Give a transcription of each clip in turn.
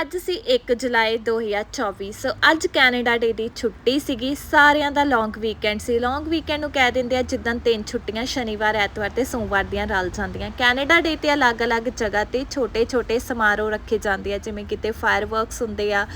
ਅੱਜ ਸੀ 1 ਜੁਲਾਈ 2024 ਸੋ ਅੱਜ ਕੈਨੇਡਾ ਡੇ ਦੀ ਛੁੱਟੀ ਸੀਗੀ। ਸਾਰਿਆਂ ਦਾ ਲੌਂਗ ਵੀਕਐਂਡ ਸੀ। ਲੌਂਗ ਵੀਕਐਂਡ ਨੂੰ ਕਹਿ ਦਿੰਦੇ ਆ ਜਿੱਦਾਂ ਤਿੰਨ ਛੁੱਟੀਆਂ ਸ਼ਨੀਵਾਰ, ਐਤਵਾਰ ਤੇ ਸੋਮਵਾਰ ਦੀਆਂ ਰਲ ਜਾਂਦੀਆਂ। ਕੈਨੇਡਾ ਡੇ ਤੇ ਅਲੱਗ-ਅਲੱਗ ਜਗ੍ਹਾ ਤੇ ਛੋਟੇ-ਛੋਟੇ ਸਮਾਰੋਹ ਰੱਖੇ ਜਾਂਦੇ ਆ, ਜਿਵੇਂ ਕਿਤੇ ਫਾਇਰਵਰਕਸ ਹੁੰਦੇ ਆ,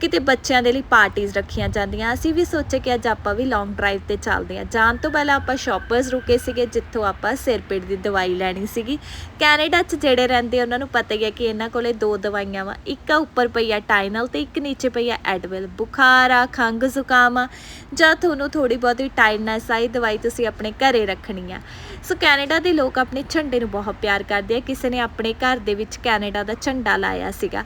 ਕਿਤੇ ਬੱਚਿਆਂ ਦੇ ਲਈ ਪਾਰਟੀਆਂ ਰੱਖੀਆਂ ਜਾਂਦੀਆਂ। ਅਸੀਂ ਵੀ ਸੋਚੇ ਕਿ ਅੱਜ ਆਪਾਂ ਵੀ ਲੌਂਗ ਡਰਾਈਵ ਤੇ ਚੱਲਦੇ ਆ। ਜਾਣ ਤੋਂ ਪਹਿਲਾਂ ਆਪਾਂ ਸ਼ਾਪਰਸ ਰੁਕੇ ਸੀਗੇ, ਜਿੱਥੋਂ ਆਪਾਂ ਸਿਰ ਪੀੜ ਦੀ ਦਵਾਈ ਲੈਣੀ ਸੀਗੀ। ਕੈਨੇਡਾ 'ਚ ਜਿਹੜੇ ਰਹਿੰਦੇ ਉਹਨਾਂ ਨੂੰ ਪਤਾ ਹੀ ਹੈ ਕਿ ਇਹਨਾਂ ਕੋਲੇ ਦੋ ਦਵਾਈਆਂ ਵਾ। ਇੱਕ ਆ ਉੱਪਰ ਪਈ ਆ ਟਾਈਨਲ ਤੇ, ਇੱਕ ਨੀਚੇ ਪਈ ਆ ਐਡਵਿਲ। ਬੁਖਾਰ ਆ ਖੰਗ ਜ਼ੁਕਾਮ ਆ। ਜਾਂ ਤੁਹਾਨੂੰ ਥੋੜੀ ਬਹੁਤੀ ਟਾਈਟਨੈਸ ਆਈ ਦਵਾਈ ਤੁਸੀਂ ਆਪਣੇ ਘਰੇ ਰੱਖਣੀ ਆ। ਸੋ ਕੈਨੇਡਾ ਦੇ ਲੋਕ ਆਪਣੇ ਝੰਡੇ ਨੂੰ ਬਹੁਤ ਪਿਆਰ ਕਰਦੇ ਆ। ਕਿਸੇ ਨੇ ਆਪਣੇ ਘਰ ਦੇ ਵਿੱਚ ਕੈਨੇਡਾ ਦਾ ਝੰਡਾ ਲਾਇਆ ਸੀਗਾ।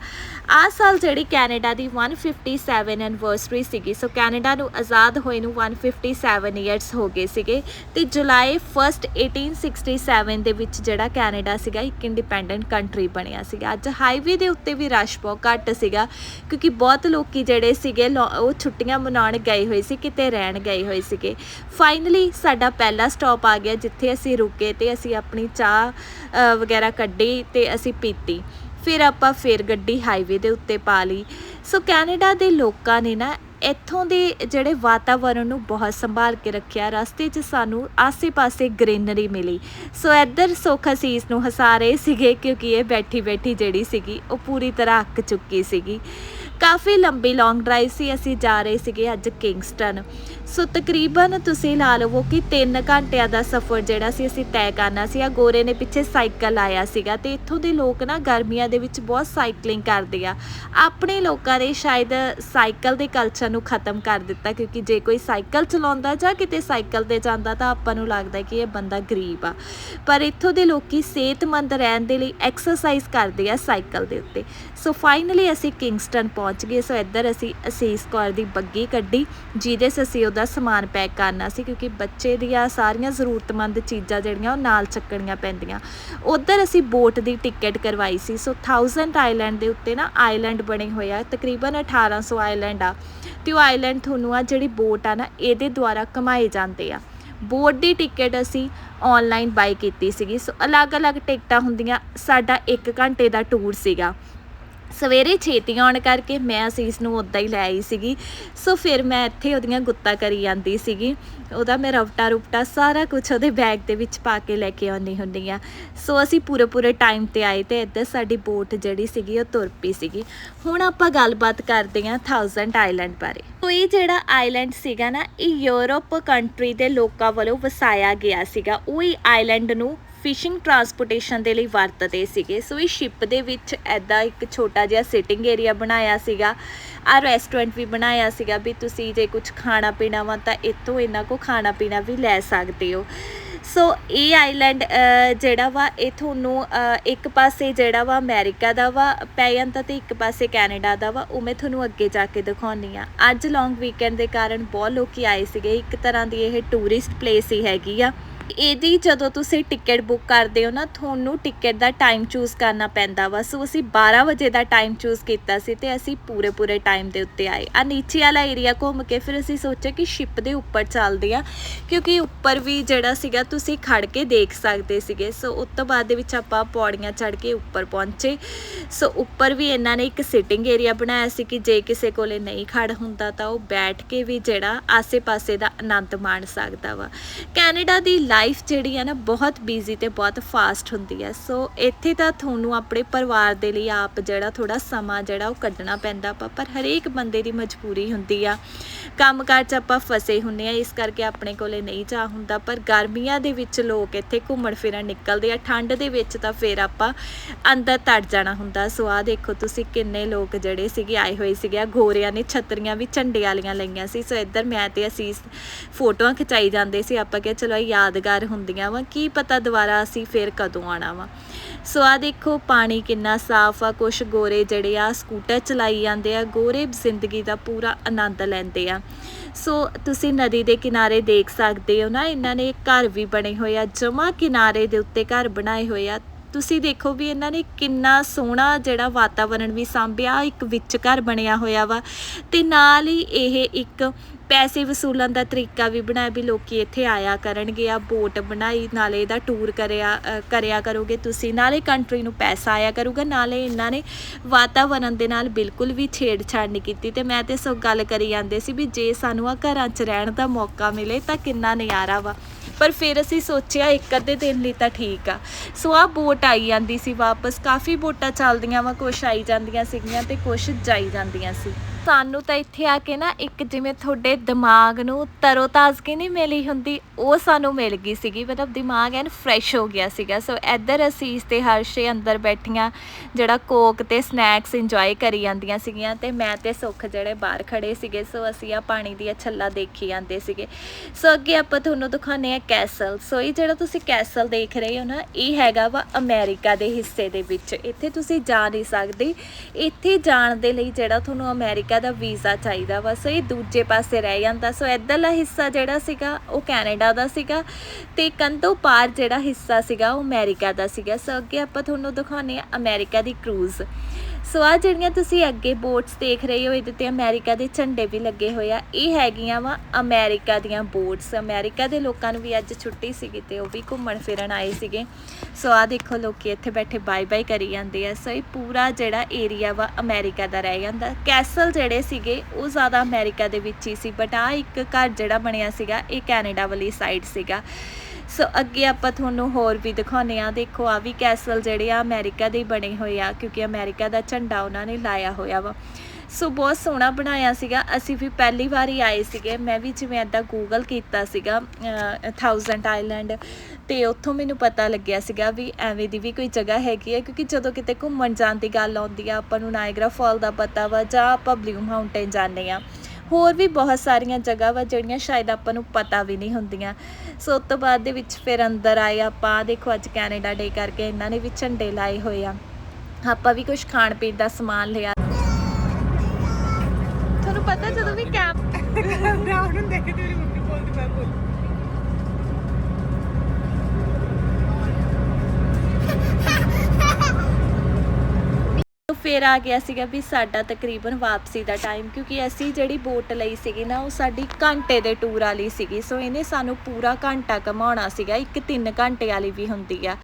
ਆ ਸਾਲ ਜਿਹੜੀ ਕੈਨੇਡਾ ਦੀ 157 ਐਨਵਰਸਰੀ ਸੀਗੀ, ਸੋ ਕੈਨੇਡਾ ਨੂੰ ਆਜ਼ਾਦ ਹੋਏ ਨੂੰ 157 ਇਅਰਸ ਹੋ ਗਏ ਸੀਗੇ ਤੇ ਜੁਲਾਈ 1 1867 ਦੇ ਵਿੱਚ ਜਿਹੜਾ ਕੈਨੇਡਾ ਸੀਗਾ, ਇੱਕ ਇੰਡੀਪੈਂਡੈਂਟ ਕੰਟਰੀ ਬਣਿਆ ਸੀਗਾ। ਅੱਜ ਹਾਈਵੇ ਦੇ ਉੱਤੇ ਵੀ ਰਸ਼ ਬਹੁਤ ਘੱਟ ਸੀਗਾ, ਕਿਉਂਕਿ ਬਹੁਤ ਲੋਕੀ ਜਿਹੜੇ ਸੀਗੇ, ਲੋ- ਉਹ ਛੁੱਟੀਆਂ ਮਨਾਉਣ ਗਏ ਹੋਏ ਸੀ, ਕਿਤੇ ਰਹਿਣ ਗਏ ਹੋਏ ਸੀਗੇ। ਫਾਈਨਲੀ ਸਾਡਾ ਪਹਿਲਾ ਸਟਾਪ ਆ ਗਿਆ, ਜਿੱਥੇ ਅਸੀਂ ਰੁਕੇ ਤੇ ਅਸੀਂ ਆਪਣੀ ਚਾਹ ਵਗੈਰਾ ਕੱਢੀ ਤੇ ਅਸੀਂ ਪੀਤੀ। ਫਿਰ ਆਪਾਂ ਫਿਰ ਗੱਡੀ ਹਾਈਵੇ ਦੇ ਉੱਤੇ ਪਾ ਲਈ। ਸੋ ਕੈਨੇਡਾ ਦੇ ਲੋਕਾਂ ਨੇ ਨਾ ਇੱਥੋਂ ਦੇ ਜਿਹੜੇ ਵਾਤਾਵਰਣ ਨੂੰ ਬਹੁਤ ਸੰਭਾਲ ਕੇ ਰੱਖਿਆ, ਰਸਤੇ 'ਚ ਸਾਨੂੰ ਆਸੇ-ਪਾਸੇ ਗ੍ਰੀਨਰੀ ਮਿਲੀ। ਸੋ ਇੱਧਰ ਸੁੱਖ ਅਸੀਸ ਨੂੰ ਹਸਾ ਰਹੇ ਸੀਗੇ ਕਿਉਂਕਿ ਇਹ ਬੈਠੀ-ਬੈਠੀ ਜਿਹੜੀ ਸੀਗੀ, ਉਹ ਪੂਰੀ ਤਰ੍ਹਾਂ ਅੱਕ ਚੁੱਕੀ ਸੀਗੀ। ਕਾਫੀ ਲੰਬੀ ਲੌਂਗ ਡਰਾਈਵ ਸੀ, ਅਸੀਂ ਜਾ ਰਹੇ ਸੀਗੇ ਅੱਜ ਕਿੰਗਸਟਨ ਸੋ ਤਕਰੀਬਨ ਤੁਸੀਂ ਲਾ ਲਵੋ ਕਿ 3 ਘੰਟਿਆਂ ਦਾ ਸਫ਼ਰ ਜਿਹੜਾ ਸੀ, ਅਸੀਂ ਤੈਅ ਕਰਨਾ ਸੀ। ਆ ਗੋਰੇ ਨੇ ਪਿੱਛੇ ਸਾਈਕਲ ਆਇਆ ਸੀਗਾ ਤੇ ਇੱਥੋਂ ਦੇ ਲੋਕ ਨਾ ਗਰਮੀਆਂ ਦੇ ਵਿੱਚ ਬਹੁਤ ਸਾਈਕਲਿੰਗ ਕਰਦੇ ਆ। ਆਪਣੇ ਲੋਕਾਂ ਨੇ ਸ਼ਾਇਦ ਸਾਈਕਲ ਦੇ ਕਲਚਰ ਨੂੰ ਖਤਮ ਕਰ ਦਿੱਤਾ, ਕਿਉਂਕਿ ਜੇ ਕੋਈ ਸਾਈਕਲ ਚਲਾਉਂਦਾ ਜਾਂ ਕਿਤੇ ਸਾਈਕਲ ਤੇ ਜਾਂਦਾ ਤਾਂ ਆਪਾਂ ਨੂੰ ਲੱਗਦਾ ਕਿ ਇਹ ਬੰਦਾ ਗਰੀਬ ਆ। ਪਰ ਇੱਥੋਂ ਦੇ ਲੋਕੀ ਸਿਹਤਮੰਦ ਰਹਿਣ ਦੇ ਲਈ ਐਕਸਰਸਾਈਜ਼ ਕਰਦੇ ਆ ਸਾਈਕਲ ਦੇ ਉੱਤੇ। ਸੋ ਫਾਈਨਲੀ ਅਸੀਂ ਕਿੰਗਸਟਨ ਪਹੁੰਚ ਪਹੁੰਚ ਗਏ। ਸੋ ਇੱਧਰ ਅਸੀਂ ਅਸੀਸ ਕੌਰ ਦੀ ਬੱਗੀ ਕੱਢੀ, ਜਿਹਦੇ 'ਚ ਅਸੀਂ ਉਹਦਾ ਸਮਾਨ ਪੈਕ ਕਰਨਾ ਸੀ, ਕਿਉਂਕਿ ਬੱਚੇ ਦੀਆਂ ਸਾਰੀਆਂ ਜ਼ਰੂਰਤਮੰਦ ਚੀਜ਼ਾਂ ਜਿਹੜੀਆਂ ਉਹ ਨਾਲ ਚੱਕਣੀਆਂ ਪੈਂਦੀਆਂ। ਉਧਰ ਅਸੀਂ ਬੋਟ ਦੀ ਟਿਕਟ ਕਰਵਾਈ ਸੀ। ਸੋ 1000 ਆਈਲੈਂਡ ਦੇ ਉੱਤੇ ਨਾ ਆਈਲੈਂਡ ਬਣੇ ਹੋਏ ਆ। ਤਕਰੀਬਨ 1800 ਆਈਲੈਂਡ ਆ। ਤੇ ਉਹ ਆਈਲੈਂਡ ਤੁਹਾਨੂੰ ਆ ਜਿਹੜੀ ਬੋਟ ਆ ਨਾ, ਇਹਦੇ ਦੁਆਰਾ ਕਮਾਏ ਜਾਂਦੇ ਆ। ਬੋਟ ਦੀ ਟਿਕਟ ਅਸੀਂ ਆਨਲਾਈਨ ਬਾਈ ਕੀਤੀ ਸੀਗੀ। ਸੋ ਅਲੱਗ-ਅਲੱਗ ਟਿਕਟਾਂ ਹੁੰਦੀਆਂ। ਸਾਡਾ 1 ਘੰਟੇ ਦਾ ਟੂਰ ਸੀਗਾ। ਸਵੇਰੇ ਛੇਤੀ ਆਉਣ ਕਰਕੇ ਮੈਂ ਅਸੀਸ ਨੂੰ ਉਦਾਂ ਹੀ ਲੈ ਆਈ ਸੀਗੀ। ਸੋ ਫਿਰ ਮੈਂ ਇੱਥੇ ਉਹਦੀਆਂ ਗੁੱਤਾਂ ਕਰੀ ਜਾਂਦੀ ਸੀਗੀ। ਉਹਦਾ ਮੈਂ ਰਵਟਾ ਰੁਪਟਾ ਸਾਰਾ ਕੁਝ ਉਹਦੇ ਬੈਗ ਦੇ ਵਿੱਚ ਪਾ ਕੇ ਲੈ ਕੇ ਆਉਣੀ ਹੁੰਦੀ ਆ ਸੋ ਅਸੀਂ ਪੂਰੇ ਪੂਰੇ ਟਾਈਮ ਤੇ ਆਏ ਤੇ ਇੱਧਰ ਸਾਡੀ ਬੋਟ ਜਿਹੜੀ ਸੀਗੀ ਉਹ ਤੁਰ ਪਈ ਸੀਗੀ। ਹੁਣ ਆਪਾਂ ਗੱਲਬਾਤ ਕਰਦੇ ਹਾਂ 1000 ਆਈਲੈਂਡ ਬਾਰੇ। ਸੋ ਇਹ ਜਿਹੜਾ ਆਈਲੈਂਡ ਸੀਗਾ ਨਾ, ਇਹ ਯੂਰਪ ਕੰਟਰੀ ਦੇ ਲੋਕਾਂ ਵੱਲੋਂ ਵਸਾਇਆ ਗਿਆ ਸੀਗਾ। ਉਹ ਹੀ ਆਈਲੈਂਡ ਨੂੰ ਫਿਸ਼ਿੰਗ ਟਰਾਂਸਪੋਰਟੇਸ਼ਨ ਦੇ ਲਈ ਵਰਤਦੇ ਸੀਗੇ। ਸੋ ਇਹ ਸ਼ਿਪ ਦੇ ਵਿੱਚ ਐਦਾਂ ਇੱਕ ਛੋਟਾ ਜਿਹਾ ਸਿਟਿੰਗ ਏਰੀਆ ਬਣਾਇਆ ਸੀਗਾ। ਆ ਰੈਸਟੋਰੈਂਟ ਵੀ ਬਣਾਇਆ ਸੀਗਾ ਵੀ ਤੁਸੀਂ ਜੇ ਕੁਝ ਖਾਣਾ ਪੀਣਾ ਵਾ ਤਾਂ ਇੱਥੋਂ ਇਹਨਾਂ ਕੋ ਖਾਣਾ ਪੀਣਾ ਵੀ ਲੈ ਸਕਦੇ ਹੋ। ਸੋ ਇਹ ਆਈਲੈਂਡ ਜਿਹੜਾ ਵਾ ਇਹ ਤੁਹਾਨੂੰ ਇੱਕ ਪਾਸੇ ਜਿਹੜਾ ਵਾ ਅਮਰੀਕਾ ਦਾ ਵਾ ਪੈ ਜਾਂਦਾ ਤੇ ਇੱਕ ਪਾਸੇ ਕੈਨੇਡਾ ਦਾ ਵਾ, ਉਹ ਮੈਂ ਤੁਹਾਨੂੰ ਅੱਗੇ ਜਾ ਕੇ ਦਿਖਾਉਣੀ ਆ ਅੱਜ ਲੌਂਗ ਵੀਕਐਂਡ ਦੇ ਕਾਰਨ ਬਹੁਤ ਲੋਕੀ ਆਏ ਸੀਗੇ। ਇੱਕ ਤਰ੍ਹਾਂ ਦੀ ਇਹ ਟੂਰਿਸਟ ਪਲੇਸ ਹੀ ਹੈਗੀ ਆ। ਇਹਦੀ ਜਦੋਂ ਤੁਸੀਂ ਟਿਕਟ ਬੁੱਕ ਕਰਦੇ ਹੋ ਨਾ, ਤੁਹਾਨੂੰ ਟਿਕਟ ਦਾ ਟਾਈਮ ਚੂਜ਼ ਕਰਨਾ ਪੈਂਦਾ ਵਾ। ਸੋ ਅਸੀਂ 12 ਵਜੇ ਦਾ ਟਾਈਮ ਚੂਜ਼ ਕੀਤਾ ਸੀ ਤੇ ਅਸੀਂ ਪੂਰੇ ਪੂਰੇ ਟਾਈਮ ਦੇ ਉੱਤੇ ਆਏ। ਆ ਨੀਚੇ ਵਾਲਾ ਏਰੀਆ ਘੁੰਮ ਕੇ ਫਿਰ ਅਸੀਂ ਸੋਚਿਆ ਕਿ ਸ਼ਿਪ ਦੇ ਉੱਪਰ ਚੱਲਦੇ ਆ ਕਿਉਂਕਿ ਉੱਪਰ ਵੀ ਜਿਹੜਾ ਸੀਗਾ ਤੁਸੀਂ ਖੜ ਕੇ ਦੇਖ ਸਕਦੇ ਸੀਗੇ। ਸੋ ਉਸ ਤੋਂ ਬਾਅਦ ਦੇ ਵਿੱਚ ਆਪਾਂ ਪੌੜੀਆਂ ਚੜ੍ਹ ਕੇ ਉੱਪਰ ਪਹੁੰਚੇ। ਸੋ ਉੱਪਰ ਵੀ ਇਹਨਾਂ ਨੇ ਇੱਕ ਸਿਟਿੰਗ ਏਰੀਆ ਬਣਾਇਆ ਸੀ ਕਿ ਜੇ ਕਿਸੇ ਕੋਲੇ ਨਹੀਂ ਖੜ ਹੁੰਦਾ ਤਾਂ ਉਹ ਬੈਠ ਕੇ ਵੀ ਜਿਹੜਾ ਆਸੇ-ਪਾਸੇ ਦਾ ਆਨੰਦ ਮਾਣ ਸਕਦਾ ਵਾ। ਕੈਨੇਡਾ ਦੀ ਲਾਈਫ ਜਿਹੜੀ ਆ ਨਾ ਬਹੁਤ ਬਿਜ਼ੀ ਤੇ ਬਹੁਤ ਫਾਸਟ ਹੁੰਦੀ ਹੈ। ਸੋ ਇੱਥੇ ਤਾਂ ਤੁਹਾਨੂੰ ਆਪਣੇ ਪਰਿਵਾਰ ਦੇ ਲਈ ਆਪ ਜਿਹੜਾ ਥੋੜਾ ਸਮਾਂ ਜਿਹੜਾ ਉਹ ਕੱਢਣਾ ਪੈਂਦਾ ਵਾ ਪਰ ਹਰੇਕ ਬੰਦੇ ਦੀ ਮਜਬੂਰੀ ਹੁੰਦੀ ਆ। ਕੰਮਕਾਰ 'ਚ ਆਪਾਂ ਫਸੇ ਹੁੰਨੇ ਆ, ਇਸ ਕਰਕੇ ਆਪਣੇ ਕੋਲੇ ਨਹੀਂ ਜਾ ਹੁੰਦਾ, ਪਰ ਗਰਮੀਆਂ ਦੇ ਵਿੱਚ ਲੋਕ ਇੱਥੇ ਘੁੰਮਣ ਫਿਰਨ ਨਿਕਲਦੇ ਆ, ਠੰਡ ਦੇ ਵਿੱਚ ਤਾਂ ਫਿਰ ਆਪਾਂ ਅੰਦਰ ਤੜ ਜਾਣਾ ਹੁੰਦਾ। ਸੋ ਆ ਦੇਖੋ ਤੁਸੀਂ ਕਿੰਨੇ ਲੋਕ ਜਿਹੜੇ ਸੀਗੇ, ਆਏ ਹੋਏ ਸੀਗੇ ਗੋਰਿਆਂ ਨੇ ਛਤਰੀਆਂ ਵੀ ਝੰਡੇ ਵਾਲੀਆਂ ਲਈਆਂ ਸੀ। ਸੋ ਇੱਧਰ ਮੈਂ ਤੇ ਅਸੀਂ ਫੋਟੋਆਂ ਖਿਚਾਈ ਜਾਂਦੇ ਸੀ, ਆਪਾਂ ਕਿਹਾ ਚਲੋ ਇਹ ਯਾਦਗਾਰ ਹੁੰਦੀਆਂ ਵਾ, ਕੀ ਪਤਾ ਦੁਬਾਰਾ ਅਸੀਂ ਫਿਰ ਕਦੋਂ ਆਣਾ ਵਾ। ਸੋ ਆ ਦੇਖੋ, ਪਾਣੀ ਕਿੰਨਾ ਸਾਫ਼ ਆ, ਕੁਛ ਗੋਰੇ ਜਿਹੜੇ ਆ ਸਕੂਟਰ ਚਲਾਈ ਜਾਂਦੇ ਆ, ਗੋਰੇ ਜ਼ਿੰਦਗੀ ਦਾ ਪੂਰਾ ਆਨੰਦ ਲੈਂਦੇ ਆ। ਸੋ ਤੁਸੀਂ ਨਦੀ ਦੇ ਕਿਨਾਰੇ ਦੇਖ ਸਕਦੇ ਹੋ ਨਾ, ਇਹਨਾਂ ਨੇ ਘਰ ਵੀ ਬਣੇ ਹੋਏ ਆ ਜਮਾ ਕਿਨਾਰੇ ਦੇ ਉੱਤੇ ਘਰ ਬਣਾਏ ਹੋਏ ਆ ਤੁਸੀਂ ਦੇਖੋ ਵੀ ਇਹਨਾਂ ਨੇ ਕਿੰਨਾ ਸੋਹਣਾ ਜਿਹੜਾ ਵਾਤਾਵਰਣ ਵੀ ਸਾਂਭਿਆ, ਇੱਕ ਵਿੱਚ ਘਰ ਬਣਿਆ ਹੋਇਆ ਵਾ ਤੇ ਨਾਲ ਹੀ ਇਹ ਇੱਕ ਪੈਸੇ ਵਸੂਲਣ ਦਾ ਤਰੀਕਾ ਵੀ ਬਣਾਇਆ ਵੀ ਲੋਕੀ ਇੱਥੇ ਆਇਆ ਕਰਨਗੇ, ਆ ਬੋਟ ਬਣਾਈ, ਨਾਲੇ ਇਹਦਾ ਟੂਰ ਕਰਿਆ ਕਰਿਆ ਕਰੋਗੇ ਤੁਸੀਂ, ਨਾਲੇ ਕੰਟਰੀ ਨੂੰ ਪੈਸਾ ਆਇਆ ਕਰੂਗਾ, ਨਾਲੇ ਇਹਨਾਂ ਨੇ ਵਾਤਾਵਰਣ ਦੇ ਨਾਲ ਬਿਲਕੁਲ ਵੀ ਛੇੜਛਾੜ ਨਹੀਂ ਕੀਤੀ ਤੇ ਮੈਂ ਤੇ ਸੋ ਗੱਲ ਕਰੀ ਜਾਂਦੇ ਸੀ ਵੀ ਜੇ ਸਾਨੂੰ ਆ ਘਰਾਂ 'ਚ ਰਹਿਣ ਦਾ ਮੌਕਾ ਮਿਲੇ ਤਾਂ ਕਿੰਨਾ ਨਜ਼ਾਰਾ ਵਾ। ਪਰ ਫਿਰ ਅਸੀਂ ਸੋਚਿਆ ਇੱਕ ਅੱਧੇ ਦਿਨ ਲਈ ਤਾਂ ਠੀਕ ਆ। ਸੋ ਆ ਬੋਟ ਆਈ ਜਾਂਦੀ ਸੀ ਵਾਪਸ। ਕਾਫੀ ਬੋਟਾਂ ਚੱਲਦੀਆਂ ਵਾ, ਕੁਛ ਆਈ ਜਾਂਦੀਆਂ ਸੀਗੀਆਂ ਤੇ ਕੁਛ ਜਾਈ ਜਾਂਦੀਆਂ ਸੀ। ਸਾਨੂੰ ਤਾਂ ਇੱਥੇ ਆ ਕੇ ਨਾ ਇੱਕ ਜਿਵੇਂ ਤੁਹਾਡੇ ਦਿਮਾਗ ਨੂੰ ਤਰੋਤਾਜ਼ਗੀ ਨਹੀਂ ਮਿਲੀ ਹੁੰਦੀ, ਉਹ ਸਾਨੂੰ ਮਿਲ ਗਈ ਸੀਗੀ। ਮਤਲਬ ਦਿਮਾਗ ਐਨ ਫਰੈਸ਼ ਹੋ ਗਿਆ ਸੀਗਾ। ਸੋ ਇੱਧਰ ਅਸੀਂ ਇਸ ਤੇ ਹਰਸ਼ੇ ਅੰਦਰ ਬੈਠੀਆਂ, ਜਿਹੜਾ ਕੋਕ ਤੇ ਸਨੈਕਸ ਇੰਜੋਏ ਕਰੀ ਜਾਂਦੀਆਂ ਸੀਗੀਆਂ ਤੇ ਮੈਂ ਤੇ ਸੁੱਖ ਜਿਹੜੇ ਬਾਹਰ ਖੜੇ ਸੀਗੇ ਸੋ ਅਸੀਂ ਆ ਪਾਣੀ ਦੀਆਂ ਛੱਲਾ ਦੇਖੀ ਜਾਂਦੇ ਸੀਗੇ। ਸੋ ਅੱਗੇ ਆਪਾਂ ਤੁਹਾਨੂੰ ਦਿਖਾਉਂਦੇ ਆ ਕੈਸਲ ਸੋ ਇਹ ਜਿਹੜਾ ਤੁਸੀਂ ਕੈਸਲ ਦੇਖ ਰਹੇ ਹੋ ਨਾ, ਇਹ ਹੈਗਾ ਵਾ ਅਮਰੀਕਾ ਦੇ ਹਿੱਸੇ ਦੇ ਵਿੱਚ। ਇੱਥੇ ਤੁਸੀਂ ਜਾ ਨਹੀਂ ਸਕਦੇ। ਇੱਥੇ ਜਾਣ ਦੇ ਲਈ ਜਿਹੜਾ ਤੁਹਾਨੂੰ ਅਮਰੀਕਾ ਦਾ ਵੀਜ਼ਾ ਚਾਹੀਦਾ ਵਾ, ਸੋ ਇਹ ਦੂਜੇ ਪਾਸੇ ਰਹਿ ਜਾਂਦਾ। ਸੋ ਇੱਧਰਲਾ ਹਿੱਸਾ ਜਿਹੜਾ ਸੀਗਾ, ਉਹ ਕੈਨੇਡਾ ਦਾ ਸੀਗਾ ਤੇ ਕੰਤੋਂ ਪਾਰ ਜਿਹੜਾ ਹਿੱਸਾ ਸੀਗਾ, ਉਹ ਅਮਰੀਕਾ ਦਾ ਸੀਗਾ। ਸੋ ਅੱਗੇ ਆਪਾਂ ਤੁਹਾਨੂੰ ਦਿਖਾਉਂਦੇ ਆ ਅਮਰੀਕਾ ਦੀ ਕਰੂਜ਼ ਸੋ ਆ ਜਿਹੜੀਆਂ ਤੁਸੀਂ ਅੱਗੇ ਬੋਟਸ ਦੇਖ ਰਹੇ ਹੋ, ਇਹਦੇ ਤੇ ਅਮਰੀਕਾ ਦੇ ਝੰਡੇ ਵੀ ਲੱਗੇ ਹੋਏ ਆ। ਇਹ ਹੈਗੀਆਂ ਵਾ ਅਮਰੀਕਾ ਦੀਆਂ ਬੋਟਸ। ਅਮਰੀਕਾ ਦੇ ਲੋਕਾਂ ਨੂੰ ਵੀ ਅੱਜ ਛੁੱਟੀ ਸੀਗੀ ਤੇ ਉਹ ਵੀ ਘੁੰਮਣ ਫਿਰਨ ਆਏ ਸੀਗੇ। ਸੋ ਆ ਦੇਖੋ ਲੋਕੀ ਇੱਥੇ ਬੈਠੇ ਬਾਏ ਬਾਏ ਕਰੀ ਜਾਂਦੇ ਆ। ਸੋ ਇਹ ਪੂਰਾ ਜਿਹੜਾ ਏਰੀਆ ਵਾ ਅਮਰੀਕਾ ਦਾ ਰਹਿ ਜਾਂਦਾ। ਕੈਸਲ ਜਿਹੜੇ ਸੀਗੇ, ਉਹ ਜ਼ਿਆਦਾ ਅਮਰੀਕਾ ਦੇ ਵਿੱਚ ਹੀ ਸੀ ਬਟ ਆ ਇੱਕ ਘਰ ਜਿਹੜਾ ਬਣਿਆ ਸੀਗਾ, ਇਹ ਕੈਨੇਡਾ ਵਾਲੀ ਸਾਈਡ ਸੀਗਾ। ਸੋ ਅੱਗੇ ਆਪਾਂ ਤੁਹਾਨੂੰ ਹੋਰ ਵੀ ਦਿਖਾਉਂਦੇ ਆ ਦੇਖੋ ਆ ਵੀ ਕੈਸਲ ਜਿਹੜੇ ਆ ਅਮਰੀਕਾ ਦੇ ਬਣੇ ਹੋਏ ਆ, ਕਿਉਂਕਿ ਅਮਰੀਕਾ ਦਾ ਝੰਡਾ ਉਹਨਾਂ ਨੇ ਲਾਇਆ ਹੋਇਆ ਵਾ। ਸੋ ਬਹੁਤ ਸੋਹਣਾ ਬਣਾਇਆ ਸੀਗਾ। ਅਸੀਂ ਵੀ ਪਹਿਲੀ ਵਾਰੀ ਆਏ ਸੀਗੇ। ਮੈਂ ਵੀ ਜਿਵੇਂ ਐਦਾਂ ਗੂਗਲ ਕੀਤਾ ਸੀਗਾ ਥਾਊਜ਼ੈਂਡ ਆਈਲੈਂਡ ਤੇ ਉੱਥੋਂ ਮੈਨੂੰ ਪਤਾ ਲੱਗਿਆ ਸੀਗਾ ਵੀ ਐਵੇਂ ਦੀ ਵੀ ਕੋਈ ਜਗ੍ਹਾ ਹੈਗੀ ਹੈ ਕਿਉਂਕਿ ਜਦੋਂ ਕਿਤੇ ਘੁੰਮਣ ਜਾਣ ਦੀ ਗੱਲ ਆਉਂਦੀ ਆ, ਆਪਾਂ ਨੂੰ ਨਾਇਗਰਾ ਫਾਲ ਦਾ ਪਤਾ ਵਾ ਜਾਂ ਆਪਾਂ ਬਲੂ ਮਾਊਂਟੇਨ ਜਾਂਦੇ ਆ। ਹੋਰ ਵੀ ਬਹੁਤ ਸਾਰੀਆਂ ਜਗ੍ਹਾ ਵਾ ਜਿਹੜੀਆਂ ਸ਼ਾਇਦ ਆਪਾਂ ਨੂੰ ਪਤਾ ਵੀ ਨਹੀਂ ਹੁੰਦੀਆਂ। ਸੋ ਉਸ ਤੋਂ ਬਾਅਦ ਦੇ ਵਿੱਚ ਫਿਰ ਅੰਦਰ ਆਏ ਆਪਾਂ ਦੇਖੋ ਅੱਜ ਕੈਨੇਡਾ ਡੇ ਕਰਕੇ ਇਹਨਾਂ ਨੇ ਵੀ ਝੰਡੇ ਲਾਏ ਹੋਏ ਆ। ਆਪਾਂ ਵੀ ਕੁਝ ਖਾਣ ਪੀਣ ਦਾ ਸਮਾਨ ਲਿਆ। ਤੁਹਾਨੂੰ ਪਤਾ ਜਦੋਂ ਵੀ ਕੈਂਪ ਬਰਾਉਨ ਨੂੰ ਦੇਖ ਫਿਰ ਆ ਗਿਆ ਸੀਗਾ ਵੀ ਸਾਡਾ ਤਕਰੀਬਨ ਵਾਪਸੀ ਦਾ ਟਾਈਮ ਕਿਉਂਕਿ ਅਸੀਂ ਜਿਹੜੀ ਬੋਟ ਲਈ ਸੀਗੀ ਨਾ, ਉਹ ਸਾਡੀ ਘੰਟੇ ਦੇ ਟੂਰ ਵਾਲੀ ਸੀਗੀ। ਸੋ ਇਹਨੇ ਸਾਨੂੰ ਪੂਰਾ ਘੰਟਾ ਘਮਾਉਣਾ ਸੀਗਾ, ਇੱਕ 3 ਘੰਟੇ ਵਾਲੀ ਵੀ ਹੁੰਦੀ ਆ।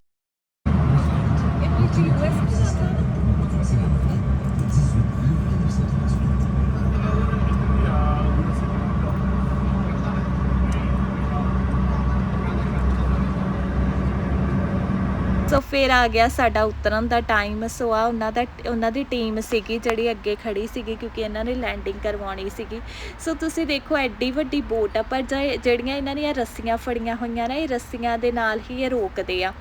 ਸੋ ਫਿਰ ਆ ਗਿਆ ਸਾਡਾ ਉਤਰਨ ਦਾ ਟਾਈਮ ਸੋ ਆ ਉਹਨਾਂ ਦਾ, ਉਹਨਾਂ ਦੀ ਟੀਮ ਸੀਗੀ ਜਿਹੜੀ ਅੱਗੇ ਖੜੀ ਸੀਗੀ ਕਿਉਂਕਿ ਇਹਨਾਂ ਨੇ ਲੈਂਡਿੰਗ ਕਰਵਾਉਣੀ ਸੀਗੀ। ਸੋ ਤੁਸੀਂ ਦੇਖੋ ਐਡੀ ਵੱਡੀ ਬੋਟ ਆ, ਪਰ ਜਿਹੜੀਆਂ ਇਹਨਾਂ ਦੀਆਂ ਰੱਸੀਆਂ ਫੜੀਆਂ ਹੋਈਆਂ ਨਾ, ਇਹ ਰੱਸੀਆਂ ਦੇ ਨਾਲ ਹੀ ਇਹ ਰੋਕਦੇ ਆ।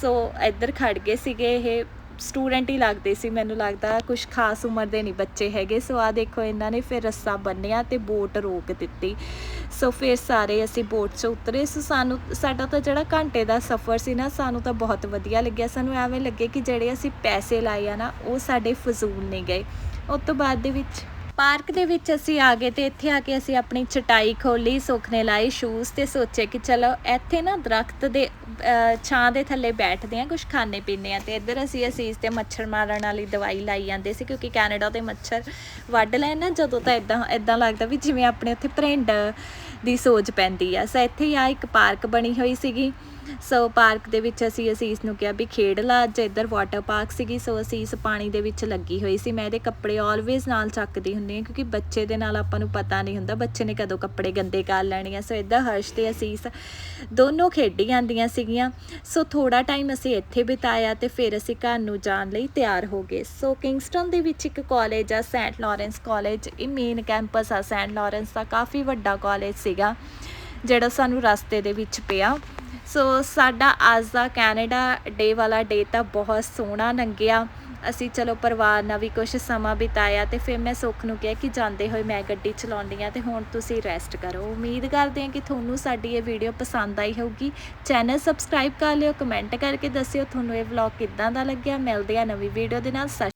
ਸੋ ਇੱਧਰ ਖੜ ਗਏ ਸੀਗੇ ਇਹ ਸਟੂਡੈਂਟ ਹੀ ਲੱਗਦੇ ਸੀ, ਮੈਨੂੰ ਲੱਗਦਾ ਕੁਝ ਖਾਸ ਉਮਰ ਦੇ ਨਹੀਂ ਬੱਚੇ ਹੈਗੇ। ਸੋ ਆ ਦੇਖੋ, ਇਹਨਾਂ ਨੇ ਫਿਰ ਰੱਸਾ ਬੰਨਿਆ ਤੇ ਬੋਟ ਰੋਕ ਦਿੱਤੀ। ਸੋ ਫਿਰ ਸਾਰੇ ਅਸੀਂ ਬੋਟ 'ਚ ਉਤਰੇ। ਸੋ ਸਾਨੂੰ, ਸਾਡਾ ਤਾਂ ਜਿਹੜਾ ਘੰਟੇ ਦਾ ਸਫ਼ਰ ਸੀ ਨਾ, ਸਾਨੂੰ ਤਾਂ ਬਹੁਤ ਵਧੀਆ ਲੱਗਿਆ। ਸਾਨੂੰ ਐਵੇਂ ਲੱਗੇ ਕਿ ਜਿਹੜੇ ਅਸੀਂ ਪੈਸੇ ਲਾਏ ਆ ਨਾ, ਉਹ ਸਾਡੇ ਫਜ਼ੂਲ ਨਹੀਂ ਗਏ। ਉਸ ਤੋਂ ਬਾਅਦ ਦੇ ਵਿੱਚ ਪਾਰਕ ਦੇ ਵਿੱਚ ਅਸੀਂ ਆ ਗਏ ਤੇ ਇੱਥੇ ਆ ਕੇ ਅਸੀਂ ਆਪਣੀ ਚਟਾਈ ਖੋਲੀ ਸੁਖਨੇ ਲਾਏ, ਸ਼ੂਜ਼ ਤੇ ਸੋਚੇ ਕਿ ਚਲੋ ਇੱਥੇ ਨਾ ਦਰਖਤ ਦੇ ਛਾਂ ਦੇ ਥੱਲੇ ਬੈਠਦੇ ਆ ਕੁਝ ਖਾਣੇ ਪੀਣੇ ਆ ਤੇ ਇੱਧਰ ਅਸੀਂ ਅਸੀਸ ਤੇ ਮੱਛਰ ਮਾਰਨ ਵਾਲੀ ਦਵਾਈ ਲਾਈ ਜਾਂਦੇ ਸੀ ਕਿਉਂਕਿ ਕੈਨੇਡਾ ਦੇ ਮੱਛਰ ਵੱਢ ਲੈਣ ਨਾ, ਜਦੋਂ ਤਾਂ ਇਦਾਂ ਇਦਾਂ ਲੱਗਦਾ ਵੀ ਜਿਵੇਂ ਆਪਣੇ ਉੱਥੇ ਭਰਿੰਡ ਦੀ ਸੋਜ ਪੈਂਦੀ ਆ। ਸੋ ਇੱਥੇ ਹੀ ਆ, ਇੱਕ ਪਾਰਕ ਬਣੀ ਹੋਈ ਸੀਗੀ। ਸੋ ਪਾਰਕ ਦੇ ਵਿੱਚ ਅਸੀਂ ਅਸੀਸ ਨੂੰ ਕਿਹਾ ਵੀ ਖੇਡ ਲਾ, ਅੱਜ ਇੱਧਰ ਵਾਟਰ ਪਾਰਕ ਸੀਗੀ, ਸੋ ਅਸੀਸ ਪਾਣੀ ਦੇ ਵਿੱਚ ਲੱਗੀ ਹੋਈ ਸੀ। ਮੈਂ ਇਹਦੇ ਕੱਪੜੇ ਆਲਵੇਜ਼ ਨਾਲ ਚੱਕਦੀ ਹੁੰਦੀ ਹਾਂ, ਕਿਉਂਕਿ ਬੱਚੇ ਦੇ ਨਾਲ ਆਪਾਂ ਨੂੰ ਪਤਾ ਨਹੀਂ ਹੁੰਦਾ, ਬੱਚੇ ਨੇ ਕਦੋਂ ਕੱਪੜੇ ਗੰਦੇ ਕਰ ਲੈਣੇ ਆ। ਸੋ ਇੱਧਰ ਹਰਸ਼ ਤੇ ਅਸੀਸ ਦੋਨੋਂ ਖੇਡੀ ਜਾਂਦੀਆਂ ਸੀਗੀਆਂ। ਸੋ ਥੋੜਾ ਟਾਈਮ ਅਸੀਂ ਇੱਥੇ ਬਿਤਾਇਆ ਤੇ ਫਿਰ ਅਸੀਂ ਘਰ ਨੂੰ ਜਾਣ ਲਈ ਤਿਆਰ ਹੋ ਗਏ। ਸੋ ਕਿੰਗਸਟਨ ਦੇ ਵਿੱਚ ਇੱਕ ਕਾਲਜ ਆ, ਸੈਂਟ ਲਾਰੈਂਸ ਕਾਲਜ ਇਹ ਮੇਨ ਕੈਂਪਸ ਆ, ਸੈਂਟ ਲਾਰੈਂਸ ਦਾ ਕਾਫੀ ਵੱਡਾ ਕਾਲਜ ਸੀਗਾ, ਜਿਹੜਾ ਸਾਨੂੰ ਰਸਤੇ ਦੇ ਵਿੱਚ ਪਿਆ। ਸੋ ਸਾਡਾ ਅੱਜ ਦਾ ਕੈਨੇਡਾ ਡੇ ਵਾਲਾ ਡੇ ਤਾਂ ਬਹੁਤ ਸੋਹਣਾ ਲੰਘਿਆ ਅਸੀਂ ਚਲੋ ਪਰਿਵਾਰ ਨਾਲ ਵੀ ਕੁਝ ਸਮਾਂ ਬਿਤਾਇਆ ਤੇ ਫਿਰ ਮੈਂ ਸੁੱਖ ਨੂੰ ਕਿਹਾ ਕਿ ਜਾਂਦੇ ਹੋਏ ਮੈਂ ਗੱਡੀ ਚਲਾਉਂਦੀ ਆ ਤੇ ਹੁਣ ਤੁਸੀਂ ਰੈਸਟ ਕਰੋ। ਉਮੀਦ ਕਰਦੇ ਹਾਂ ਕਿ ਤੁਹਾਨੂੰ ਸਾਡੀ ਇਹ ਵੀਡੀਓ ਪਸੰਦ ਆਈ ਹੋਊਗੀ। ਚੈਨਲ ਸਬਸਕ੍ਰਾਈਬ ਕਰ ਲਿਓ ਕਮੈਂਟ ਕਰਕੇ ਦੱਸਿਓ ਤੁਹਾਨੂੰ ਇਹ ਵਲੌਗ ਕਿੱਦਾਂ ਦਾ ਲੱਗਿਆ। ਮਿਲਦੇ ਆ ਨਵੀਂ ਵੀਡੀਓ ਦੇ ਨਾਲ। ਸਤਿ